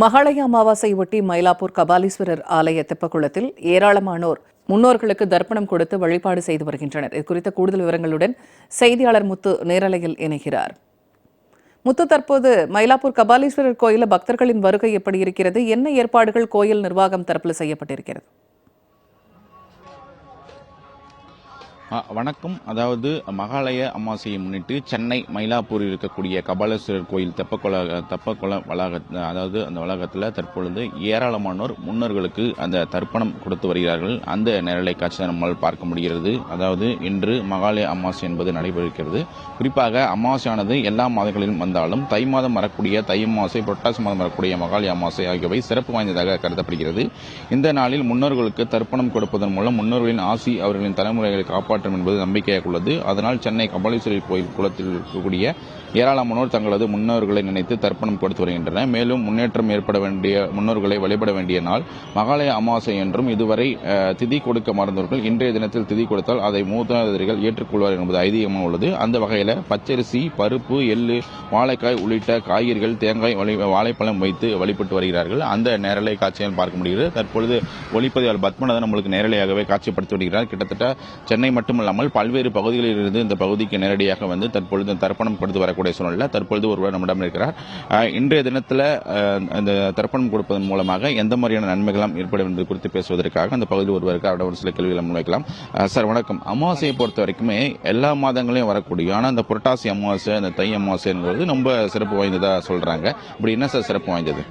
மகாலய அமாவாசை ஒட்டி மயிலாப்பூர் கபாலீஸ்வரர் ஆலய தெப்பக்குளத்தில் ஏராளமானோர் முன்னோர்களுக்கு தர்ப்பணம் கொடுத்து வழிபாடு செய்து வருகின்றனர். இது குறித்த கூடுதல் விவரங்களுடன் செய்தியாளர் முத்து நேரலையில் இணைகிறார். முத்து தற்போது மயிலாப்பூர் கபாலீஸ்வரர் கோயில பக்தர்களின் வருகை எப்படி இருக்கிறது? என்ன ஏற்பாடுகள் கோயில் நிர்வாகம் தரப்பில் செய்யப்பட்டிருக்கிறது? வணக்கம். அதாவது மகாலய அமாவாசையை முன்னிட்டு சென்னை மயிலாப்பூரில் இருக்கக்கூடிய கபாலேஸ்வரர் கோயில் தெப்பக்குள தெப்பக்குள வளாக அதாவது அந்த வளாகத்தில் தற்பொழுது ஏராளமானோர் முன்னோர்களுக்கு அந்த தர்ப்பணம் கொடுத்து வருகிறார்கள். அந்த நேரலை காட்சி நம்மால் பார்க்க முடிகிறது. அதாவது இன்று மகாலய அமாவாசை என்பது நடைபெறுகிறது. குறிப்பாக அமாவாசையானது எல்லா மாதங்களிலும் வந்தாலும் தை மாதம் வரக்கூடிய தை அமாவாசை புரட்டாசி மாதம் வரக்கூடிய மகாலய அமாவாசை ஆகியவை சிறப்பு வாய்ந்ததாக கருதப்படுகிறது. இந்த நாளில் முன்னோர்களுக்கு தர்ப்பணம் கொடுப்பதன் மூலம் முன்னோர்களின் ஆசி அவர்களின் தலைமுறைகளை காப்பாற்றும் என்பது நம்பிக்கையாக உள்ளது அதனால் சென்னை கபாலீஸ்வரி கோயில் குளத்தில் இருக்கக்கூடிய ஏராளமானோர் தங்களது முன்னோர்களை நினைத்து தர்ப்பணம் கொடுத்து வருகின்றனர். மேலும் முன்னேற்றம் ஏற்பட வேண்டிய முன்னோர்களை வழிபட வேண்டிய நாள் மகாலய அமாவாசை என்றும் இதுவரை திதி கொடுக்க மறந்தவர்கள் இன்றைய தினத்தில் திதி கொடுத்தால் அதை மூதாதிரிகள் ஏற்றுக்கொள்வார் என்பது ஐதீகமாக உள்ளது. அந்த வகையில் பச்சரிசி பருப்பு எள்ளு வாழைக்காய் உள்ளிட்ட காய்கறிகள் தேங்காய் வாழைப்பழம் வைத்து வழிபட்டு வருகிறார்கள். அந்த நேரலை காட்சியால் பார்க்க முடிகிறது. தற்பொழுது ஒளிப்பதிவாளர் பத்மநாதன் நம்மளுக்கு நேரலையாகவே காட்சிப்படுத்தி வருகிறார். கிட்டத்தட்ட சென்னை மட்டுமல்லாமல் பல்வேறு பகுதிகளில் இருந்து இந்த பகுதிக்கு நேரடியாக வந்து தற்பொழுது தர்ப்பணம் கொடுத்து வரக்கூடிய சூழ்நிலை தற்பொழுது ஒருவர் நம்மிடம் இருக்கிறார். இன்றைய தினத்தில் இந்த தர்ப்பணம் கொடுப்பதன் மூலமாக எந்த மாதிரியான நன்மைகளும் ஏற்படும் என்பது குறித்து பேசுவதற்காக அந்த பகுதியில் ஒருவருக்கு அவரிடம் ஒரு சில கேள்விகளை முன்வைக்கலாம். சார் வணக்கம். அமாவாசையை பொறுத்த வரைக்குமே எல்லா மாதங்களையும் வரக்கூடிய ஆனால் அந்த புரட்டாசி அமாவாசை அந்த தை அமாவாசைங்கிறது ரொம்ப சிறப்பு வாய்ந்ததாக சொல்கிறாங்க இப்படி என்ன சார் சிறப்பு வாய்ந்தது?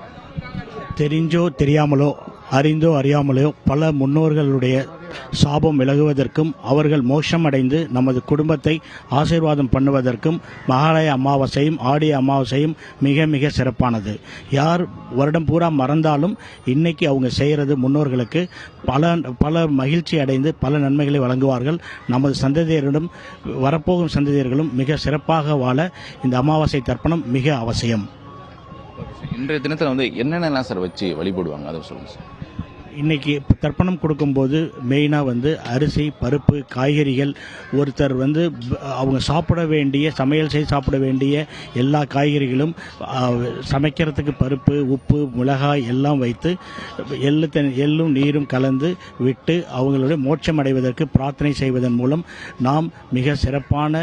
தெரிஞ்சோ தெரியாமலோ அறிந்தோ அறியாமலோ பல முன்னோர்களுடைய சாபம் விலகுவதற்கும் அவர்கள் மோஷம் அடைந்து நமது குடும்பத்தை ஆசீர்வாதம் பண்ணுவதற்கும் மகாலய அமாவாசையும் ஆடிய அமாவாசையும் மிக மிக சிறப்பானது. யார் வருடம் பூரா மறந்தாலும் இன்னைக்கு அவங்க செய்கிறது முன்னோர்களுக்கு பல பல மகிழ்ச்சி அடைந்து பல நன்மைகளை வழங்குவார்கள். நமது சந்ததியரிடம் வரப்போகும் சந்ததியர்களும் மிக சிறப்பாக வாழ இந்த அமாவாசை தர்ப்பணம் மிக அவசியம். இன்றைய தினத்தில் வந்து என்னென்னலாம் சார் வச்சு வழிபடுவாங்க? அதை சொல்லுங்கள் சார். இன்னைக்கு தர்ப்பணம் கொடுக்கும்போது மெயினாக வந்து அரிசி பருப்பு காய்கறிகள் ஒருத்தர் வந்து அவங்க சாப்பிட வேண்டிய சமையல் செய்து சாப்பிட வேண்டிய எல்லா காய்கறிகளும் சமைக்கிறதுக்கு பருப்பு உப்பு மிளகாய் எல்லாம் வைத்து எள்ளு தென் எள்ளும் நீரும் கலந்து விட்டு அவங்களுடைய மோட்சம் அடைவதற்கு பிரார்த்தனை செய்வதன் மூலம் நாம் மிக சிறப்பான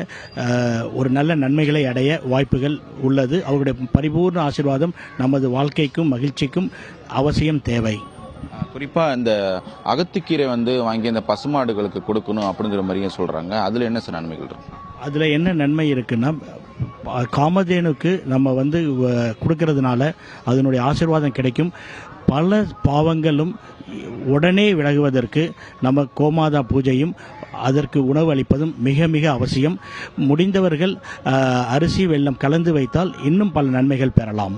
ஒரு நல்ல நன்மைகளை அடைய வாய்ப்புகள் உள்ளது. அவருடைய பரிபூர்ண ஆசீர்வாதம் நமது வாழ்க்கைக்கும் மகிழ்ச்சிக்கும் அவசியம் தேவை. குறிப்பாக இந்த அகத்துக்கீரை வந்து வாங்கி இந்த பசுமாடுகளுக்கு கொடுக்கணும் அப்படிங்கிற மாதிரியும் சொல்கிறாங்க அதில் என்ன சார் நன்மைகள் இருக்கு? அதில் என்ன நன்மை இருக்குன்னா காமதேனுக்கு நம்ம வந்து கொடுக்கறதுனால அதனுடைய ஆசீர்வாதம் கிடைக்கும். பல பாவங்களும் உடனே விலகுவதற்கு நம்ம கோமாதா பூஜையும் அதற்கு உணவு அளிப்பதும் மிக மிக அவசியம். முடிந்தவர்கள் அரிசி வெள்ளம் கலந்து வைத்தால் இன்னும் பல நன்மைகள் பெறலாம்.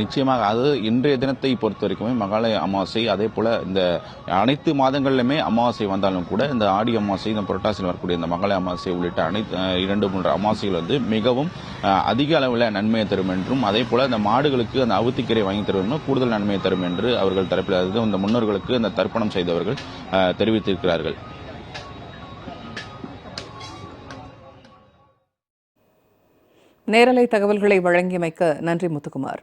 நிச்சயமாக அது இன்றைய தினத்தை பொறுத்த வரைக்குமே மகாலய அமாவாசை அதே போல இந்த அனைத்து மாதங்கள்லையுமே அமாவாசை வந்தாலும் கூட இந்த ஆடி அமாவாசை இந்த புரட்டாசியில் வரக்கூடிய இந்த மகாலய அமாவாசை உள்ளிட்ட அனைத்து இரண்டு மூன்று அமாவாசைகள் வந்து மிகவும் அதிக அளவில் நன்மையை தரும் என்றும் அதே போல இந்த மாடுகளுக்கு அந்த அவுத்திக்கரை வாங்கி தருவதும் கூடுதல் நன்மையை தரும் என்று அவர்கள் தரப்பில் அதாவது இந்த முன்னோர்களுக்கு அந்த தர்ப்பணம் செய்தவர்கள் தெரிவித்திருக்கிறார்கள். நேரலை தகவல்களை வழங்கியமைக்க நன்றி முத்துக்குமார்.